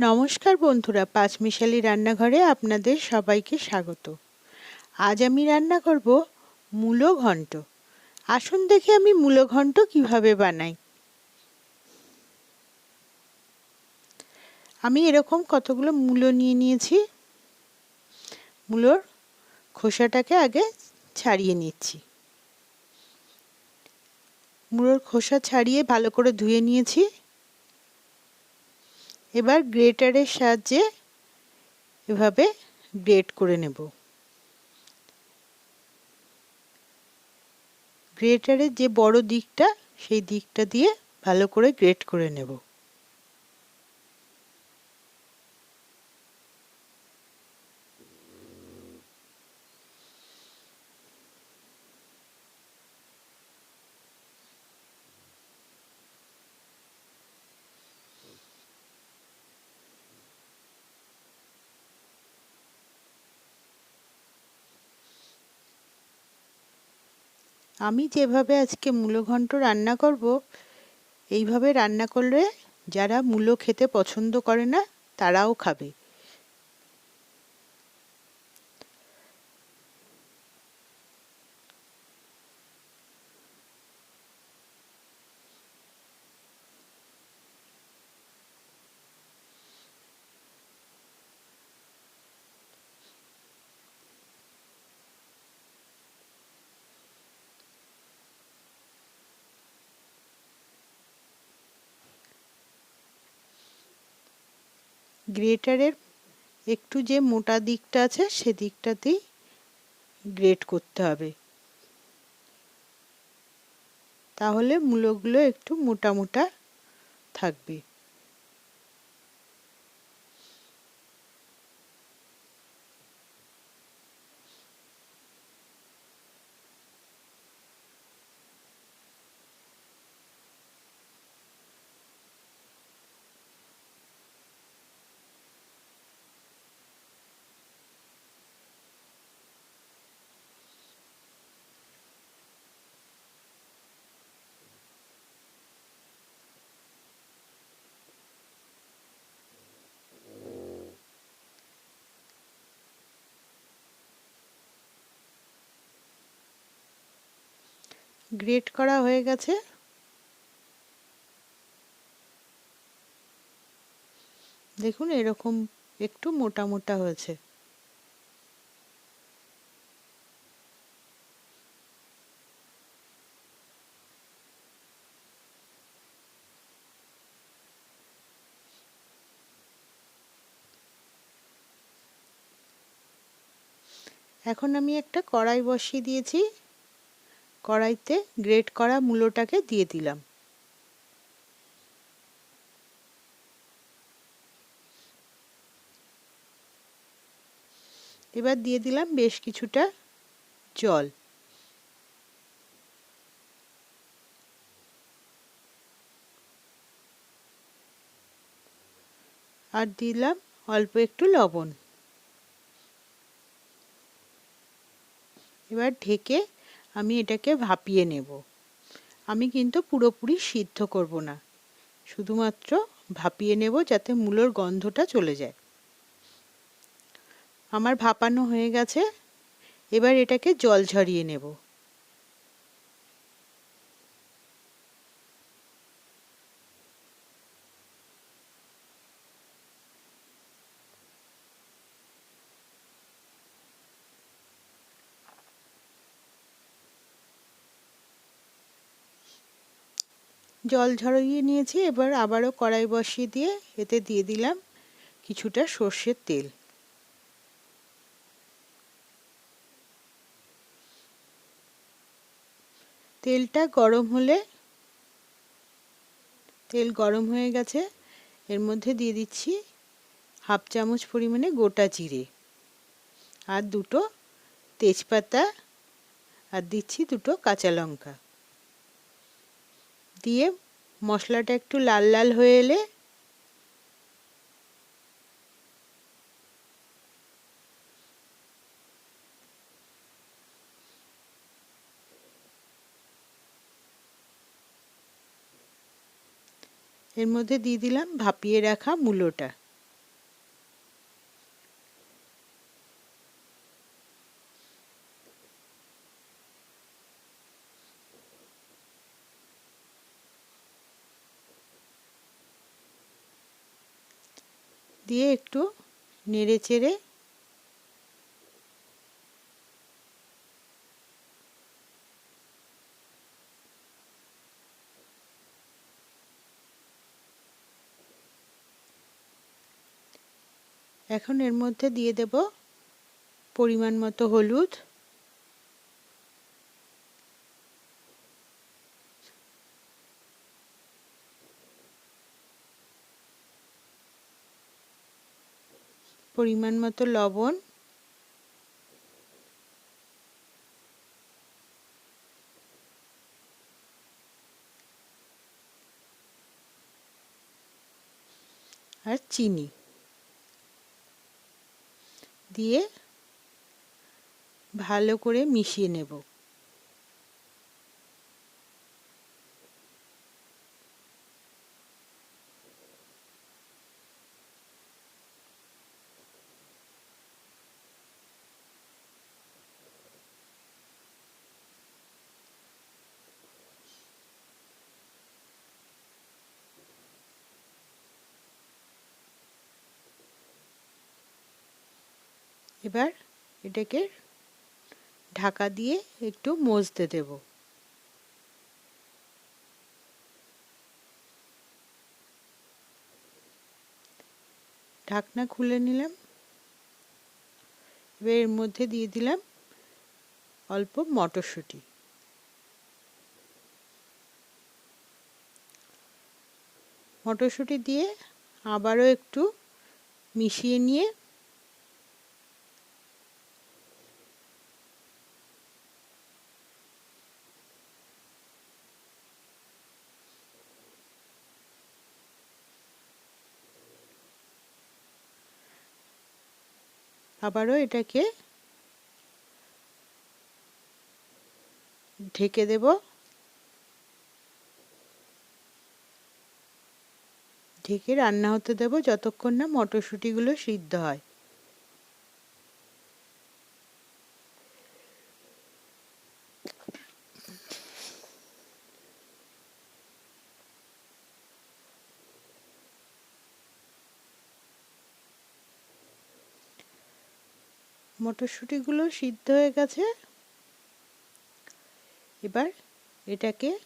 নমস্কার বন্ধুরা, পাঁচমিশালি রান্নাঘরে আপনাদের সবাইকে স্বাগত। আজ আমি রান্না করব মূলো ঘন্ট। আসুন দেখে আমি মূলো ঘন্ট কীভাবে বানাই। আমি এরকম কতগুলো মূলো নিয়ে নিয়েছি। মূলোর খোসাটাকে আগে ছাড়িয়ে নিচ্ছি। মূলোর খোসা ছাড়িয়ে ভালো করে ধুয়ে নিয়েছি। এবার গ্রেটারের সাহায্যে এভাবে গ্রেট করে নেব। গ্রেটারের যে বড় দিকটা, সেই দিকটা দিয়ে ভালো করে গ্রেট করে নেব। আমি যেভাবে আজকে মূলো ঘন্ট রান্না করব, এইভাবে রান্না করলে যারা মূলো খেতে পছন্দ করে না, তারাও খাবে। গ্রেটারের একটু যে মোটা দিকটা আছে সে দিকটাতেই গ্রেট করতে হবে। তাহলে মূলগুলো একটু মোটা মোটা থাকবে। গ্রেট করা হয়ে গেছে। দেখুন, এরকম একটু মোটা মোটা হয়েছে। এখন আমি একটা কড়াই বসিয়ে দিয়েছি। কড়াইতে গ্রেট করা মূলোটাকে দিয়ে দিলাম। এবার দিয়ে দিলাম বেশ কিছুটা জল। আর দিলাম অল্প একটু লবণ। এবার ঢেকে আমি এটাকে ভাপিয়ে নেব। আমি কিন্তু পুরোপুরি সিদ্ধ করব না। শুধুমাত্র ভাপিয়ে নেব যাতে মূলোর গন্ধটা চলে যায়। আমার ভাপানো হয়ে গেছে। এবার এটাকে জল ঝরিয়ে নেব। জল ঝরিয়ে নিয়েছি, এবার আবারও কড়াই বসিয়ে দিয়ে এতে দিয়ে দিলাম কিছুটা সর্ষের তেল। তেলটা গরম হলে, তেল গরম হয়ে গেছে, এর মধ্যে দিয়ে দিচ্ছি হাফ চামচ পরিমাণে গোটা জিরে আর দুটো তেজপাতা আর দিচ্ছি দুটো কাঁচা লঙ্কা। দিয়ে মশলাটা একটু লাল লাল হয়ে এলে এর মধ্যে দিয়ে দিলাম ভাপিয়ে রাখা মূলোটা। দিয়ে একটু নেড়ে চেড়ে এখন এর মধ্যে দিয়ে দেব পরিমাণ মতো হলুদ পরিমাণ মতো লবণ। আর চিনি। দিয়ে ভালো করে মিশিয়ে নেব। এবার এটাকে ঢাকা দিয়ে একটু মজতে দেব। ঢাকনা খুলে নিলাম। এবার এর মধ্যে দিয়ে দিলাম অল্প মটরশুঁটি। মটরশুঁটি দিয়ে আবারও একটু মিশিয়ে নিয়ে আবারও এটাকে ঢেকে দেব। ঢেকে রান্না হতে দেব যতক্ষণ না মটরশুঁটিগুলো সিদ্ধ হয়। মটরশুঁটিগুলো সিদ্ধ হয়ে গেছে। এবার এটাকে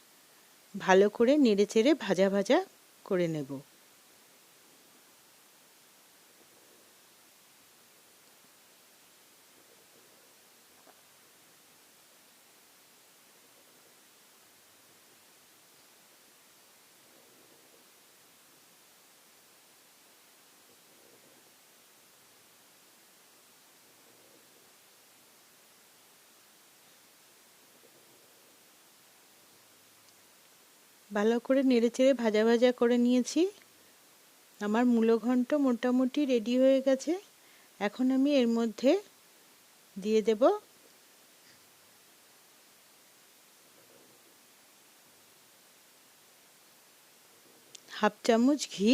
ভালো করে নেড়ে চেড়ে ভাজা ভাজা করে নেব। ভালো করে নেড়ে চেড়ে ভাজা ভাজা করে নিয়েছি। আমার মূলঘণ্ট মোটামুটি রেডি হয়ে গেছে। এখন আমি এর মধ্যে দিয়ে দেব হাফ চামচ ঘি।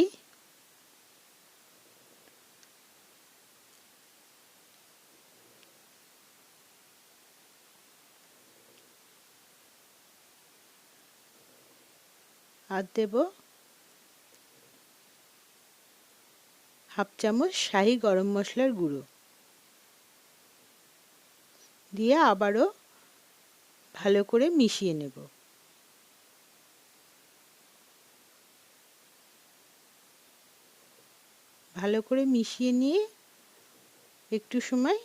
আর দেব। হাফ চামচ শাহি গরম মশলার গুঁড়ো। দিয়ে আবারও ভালো করে মিশিয়ে নেব। ভালো করে মিশিয়ে নিয়ে একটু সময়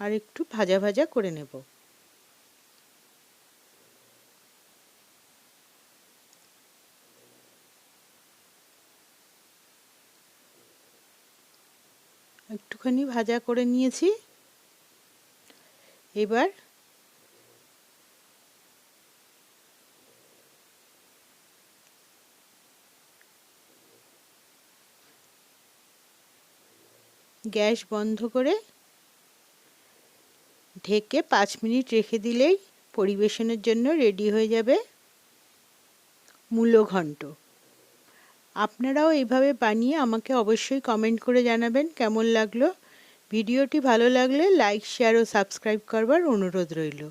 আর একটু ভাজা ভাজা করে নেব। একটুখানি ভাজা করে নিয়েছি। এবার গ্যাস বন্ধ করে ঢেকে পাঁচ মিনিট রেখে দিলেই পরিবেশনের জন্য রেডি হয়ে যাবে মূলো ঘন্ট। আপনারাও এইভাবে বানিয়ে আমাকে অবশ্যই কমেন্ট করে জানাবেন কেমন লাগল। ভিডিওটি ভালো লাগলে লাইক শেয়ার ও সাবস্ক্রাইব করবার অনুরোধ রইল।